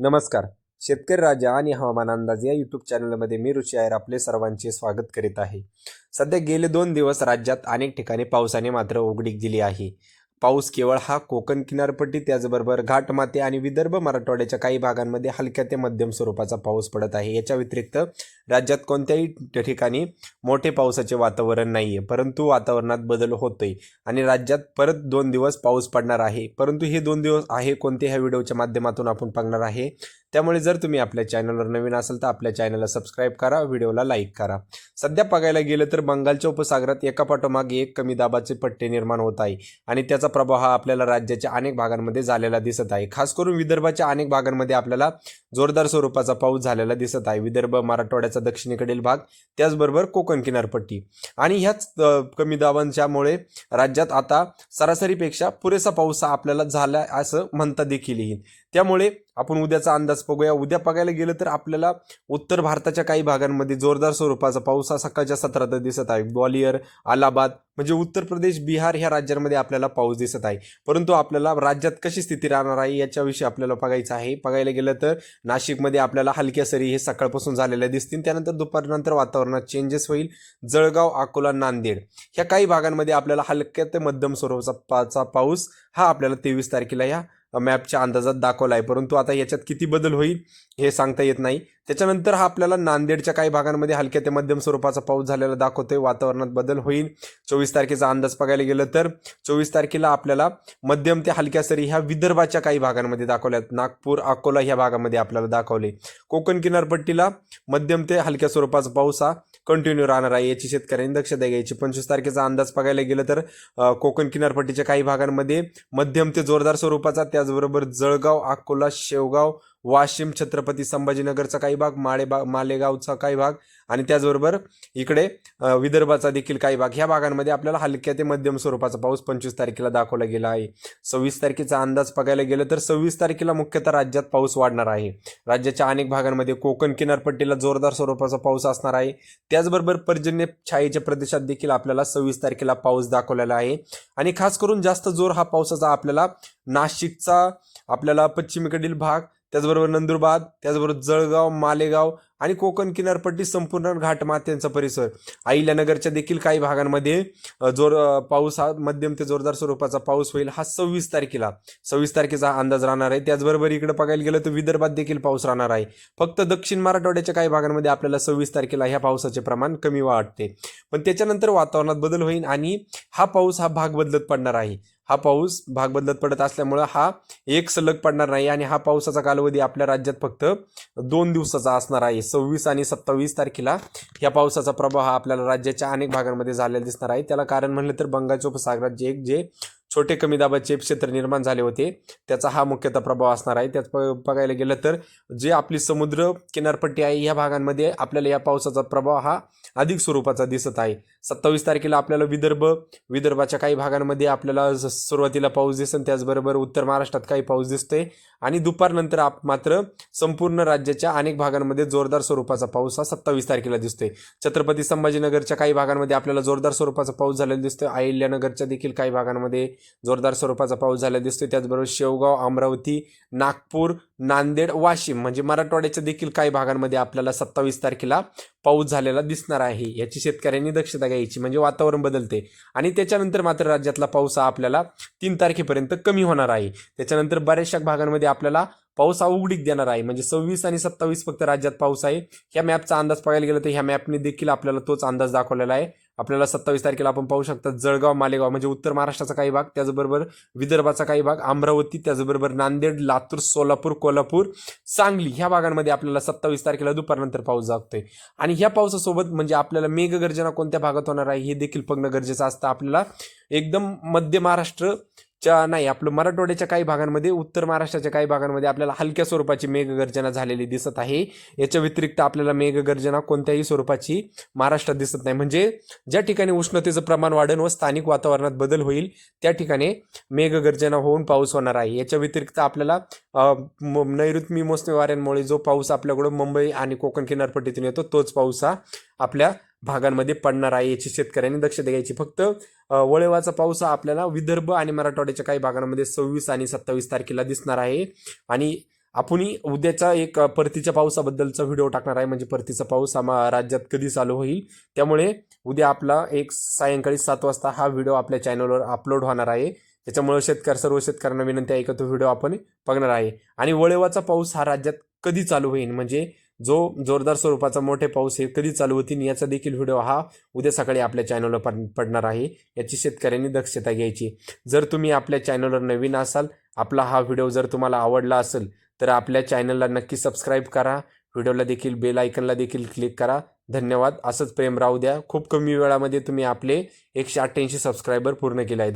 नमस्कार. शेतकरी राजा आणि हवामान अंदाज या यूट्यूब चॅनलमध्ये मी ऋषी आयर आपले सर्वांचे स्वागत करीत आहे. सध्या गेले दोन दिवस राज्यात अनेक ठिकाणी पावसाने मात्र उघडीक दिली आहे. पाऊस केवळ हा कोकण किनारपट्टी त्याचबरोबर घाटमाते आणि विदर्भ मराठवाड्याच्या काही भागांमध्ये हलक्या ते मध्यम स्वरूपाचा पाऊस पडत आहे. याच्या व्यतिरिक्त राज्यात कोणत्याही ठिकाणी मोठे पावसाचे वातावरण नाही आहे परंतु वातावरणात बदल होतोय आणि राज्यात परत दोन दिवस पाऊस पडणार आहे. परंतु हे दोन दिवस आहे कोणते ह्या व्हिडिओच्या माध्यमातून आपण बघणार आहे. त्यामुळे जर तुम्ही आपल्या चॅनलवर नवीन असाल तर आपल्या चॅनलला सबस्क्राईब करा व्हिडिओला लाईक करा. सध्या बघायला गेलं तर बंगालच्या उपसागरात एका पाठोमागे एक कमी दाबाचे पट्टे निर्माण होत आहे आणि त्याचा प्रभाव हा आपल्याला राज्याच्या अनेक भागांमध्ये झालेला दिसत आहे. खास करून विदर्भाच्या अनेक भागांमध्ये आपल्याला जोरदार स्वरूपाचा पाऊस झालेला दिसत आहे. विदर्भ मराठवाड्याचा दक्षिणेकडील भाग त्याचबरोबर कोकण किनारपट्टी. आणि ह्याच कमी दाबांच्यामुळे राज्यात आता सरासरीपेक्षा पुरेसा पाऊस आपल्याला झाला असं म्हणता देखील येईल. त्यामुळे आपण उद्याचा अंदाज बघूया. उद्या बघायला गेलं तर आपल्याला उत्तर भारताच्या काही भागांमध्ये जोरदार स्वरूपाचा पाऊस हा सकाळच्या सत्रात दिसत आहे. ग्वालियर अलाहाबाद म्हणजे उत्तर प्रदेश बिहार ह्या राज्यांमध्ये आपल्याला पाऊस दिसत आहे. परंतु आपल्याला राज्यात कशी स्थिती राहणार आहे याच्याविषयी आपल्याला बघायचं आहे. बघायला गेलं तर नाशिकमध्ये आपल्याला हलक्या सरी हे सकाळपासून झालेल्या दिसतील. त्यानंतर दुपारनंतर वातावरणात चेंजेस होईल. जळगाव अकोला नांदेड ह्या काही भागांमध्ये आपल्याला हलक्या ते मध्यम स्वरूपाचा पाऊस हा आपल्याला तेवीस तारखेला ह्या मॅपच्या अंदाजात दाखवला आहे परंतु आता याच्यात किती बदल होईल हे सांगता येत नाही. त्याच्यानंतर हा आपल्याला नांदेडच्या काही भागांमध्ये हलक्या ते मध्यम स्वरूपाचा पाऊस झालेला दाखवतोय. वातावरणात बदल होईल. चोवीस तारखेचा अंदाज बघायला गेलं तर चोवीस तारखेला आपल्याला मध्यम ते हलक्या सरी ह्या विदर्भाच्या काही भागांमध्ये दाखवल्यात. नागपूर अकोला ह्या भागामध्ये आपल्याला दाखवले. कोकण किनारपट्टीला मध्यम ते हलक्या स्वरूपाचा पाऊस हा कंटिन्यू राहणार आहे. याची शेतकऱ्यांनी दक्षता घ्यायची. पंचवीस तारखेचा अंदाज बघायला गेलं तर कोकण किनारपट्टीच्या काही भागांमध्ये मध्यम ते जोरदार स्वरूपाचा त्याचबरोबर जळगाव अकोला शेवगाव वाशिम छत्रपती संभाजीनगरचा काही भाग माळेबा मालेगावचा काही भाग आणि त्याचबरोबर इकडे विदर्भाचा देखील काही भाग. ह्या भागांमध्ये आपल्याला हलक्या ते मध्यम स्वरूपाचा पाऊस पंचवीस तारखेला दाखवला गेला आहे. सव्वीस तारखेचा अंदाज बघायला गेलं तर सव्वीस तारखेला मुख्यतः राज्यात पाऊस वाढणार आहे. राज्याच्या अनेक भागांमध्ये कोकण किनारपट्टीला जोरदार स्वरूपाचा पाऊस असणार आहे. त्याचबरोबर पर्जन्य छायेच्या प्रदेशात देखील आपल्याला सव्वीस तारखेला पाऊस दाखवलेला आहे. आणि खास करून जास्त जोर हा पावसाचा आपल्याला नाशिकचा आपल्याला पश्चिमेकडील भाग त्याचबरोबर नंदुरबार त्याचबरोबर जळगाव मालेगाव आणि कोकण किनारपट्टी संपूर्ण घाटमात्यांचा परिसर. अहिल्यानगरच्या देखील काही भागांमध्ये जोर पाऊस हा मध्यम ते जोरदार स्वरूपाचा पाऊस होईल हा सव्वीस तारखेला. सव्वीस तारखेचा अंदाज राहणार आहे. त्याचबरोबर इकडे बघायला गेलं तर विदर्भात देखील पाऊस राहणार आहे. फक्त दक्षिण मराठवाड्याच्या काही भागांमध्ये आपल्याला सव्वीस तारखेला ह्या पावसाचे प्रमाण कमी वाटते. पण त्याच्यानंतर वातावरणात बदल होईल आणि हा पाऊस हा भाग बदलत पडणार आहे. हा पाऊस भाग बदलत पडत असल्यामुळं हा एक सलग पडणार नाही आणि हा पावसाचा कालावधी आपल्या राज्यात फक्त दोन दिवसाचा असणार आहे. सव्वीस आणि सत्तावीस तारखेला या पावसाचा प्रभाव हा आपल्याला राज्याच्या अनेक भागांमध्ये झालेला दिसणार आहे. त्याला कारण म्हणलं तर बंगालच्या उपसागरात जे एक जे छोटे कमी दाबाचे क्षेत्र निर्माण झाले होते त्याचा हा मुख्यतः प्रभाव असणार आहे. त्यात बघायला गेलं तर जे आपली समुद्र किनारपट्टी आहे या भागांमध्ये आपल्याला या पावसाचा प्रभाव हा अधिक स्वरूपाचा दिसत आहे. सत्तावीस तारखेला आपल्याला विदर्भ विदर्भाच्या काही भागांमध्ये आपल्याला सुरुवातीला पाऊस दिसेल त्याचबरोबर उत्तर महाराष्ट्रात काही पाऊस दिसतोय. आणि दुपारनंतर आप मात्र संपूर्ण राज्याच्या अनेक भागांमध्ये जोरदार स्वरूपाचा पाऊस हा सत्तावीस तारखेला दिसतोय. छत्रपती संभाजीनगरच्या काही भागांमध्ये आपल्याला जोरदार स्वरूपाचा पाऊस झालेला दिसतोय. अहिल्यानगरच्या देखील काही भागांमध्ये जोरदार स्वरूपाचा पाऊस झालेला दिसतोय. त्याचबरोबर शेवगाव अमरावती नागपूर नांदेड वाशिम म्हणजे मराठवाड्याच्या देखील काही भागांमध्ये आपल्याला सत्तावीस तारखेला पाऊस झालेला दिसणार आहे. याची शेतकऱ्यांनी दक्षता घ्यायची म्हणजे वातावरण बदलते. आणि त्याच्यानंतर मात्र राज्यातला पाऊस हा आपल्याला तीन तारखेपर्यंत कमी होणार आहे. त्याच्यानंतर बऱ्याचशा भागांमध्ये आपल्याला पाऊस हा उघडीक देणार आहे. म्हणजे सव्वीस आणि सत्तावीस फक्त राज्यात पाऊस आहे. ह्या मॅपचा अंदाज बघायला गेला तर ह्या मॅपने देखील आपल्याला तोच अंदाज दाखवलेला आहे. आपल्याला सत्तावीस तारखेला आपण पाहू शकता जळगाव मालेगाव म्हणजे उत्तर महाराष्ट्राचा काही भाग त्याचबरोबर विदर्भाचा काही भाग अमरावती त्याचबरोबर नांदेड लातूर सोलापूर कोल्हापूर सांगली ह्या भागांमध्ये आपल्याला सत्तावीस तारखेला दुपारनंतर पाऊस जागतोय. आणि ह्या पावसासोबत म्हणजे आपल्याला मेघगर्जना कोणत्या भागात होणार आहे हे देखील बघणं गरजेचं असतं. आपल्याला एकदम मध्य महाराष्ट्र च्या नाही आपलं मराठवाड्याच्या काही भागांमध्ये उत्तर महाराष्ट्राच्या काही भागांमध्ये आपल्याला हलक्या स्वरूपाची मेघगर्जना झालेली दिसत आहे. याच्या व्यतिरिक्त आपल्याला मेघगर्जना कोणत्याही स्वरूपाची महाराष्ट्रात दिसत नाही. म्हणजे ज्या ठिकाणी उष्णतेचं प्रमाण वाढेल व स्थानिक वातावरणात बदल होईल त्या ठिकाणी मेघगर्जना होऊन पाऊस होणार आहे. याच्या व्यतिरिक्त आपल्याला म- नैऋत्य मोसमी वाऱ्यांमुळे जो पाऊस आपल्याकडं मुंबई आणि कोकण किनारपट्टीतून येतो तोच पाऊस हा आपल्या भागांमध्ये पडणार आहे याची शेतकऱ्यांनी दक्षता घ्यायची फक्त वळेवाचा पाऊस हा आपल्याला विदर्भ आणि मराठवाड्याच्या काही भागांमध्ये सव्वीस आणि सत्तावीस तारखेला दिसणार आहे. आणि आपण उद्याचा एक परतीच्या पावसाबद्दलचा व्हिडिओ टाकणार आहे. म्हणजे परतीचा पाऊस आम्हा राज्यात कधी चालू होईल? त्यामुळे उद्या आपला एक सायंकाळी सात वाजता हा व्हिडिओ आपल्या चॅनलवर अपलोड होणार आहे. त्याच्यामुळे शेतकरी सर्व शेतकऱ्यांना विनंती आहे का तो व्हिडिओ आपण बघणार आहे. आणि वळेवाचा पाऊस हा राज्यात कधी चालू होईल? म्हणजे जो जोरदार स्वरूपाचा मोठे पाऊस हे कधी चालू होतील याचा देखील व्हिडिओ हा उद्या सकाळी आपल्या चॅनलवर पड- पडणार आहे. याची शेतकऱ्यांनी दक्षता घ्यायची. जर तुम्ही आपल्या चॅनलवर नवीन असाल आपला हा व्हिडिओ जर तुम्हाला आवडला असेल तर आपल्या चॅनलला नक्की सबस्क्राईब करा. व्हिडिओला देखील बेल आयकनला देखील क्लिक करा. धन्यवाद. असंच प्रेम राहू द्या. खूप कमी वेळामध्ये तुम्ही आपले एकशे अठ्ठ्याऐंशी सबस्क्रायबर पूर्ण केले आहे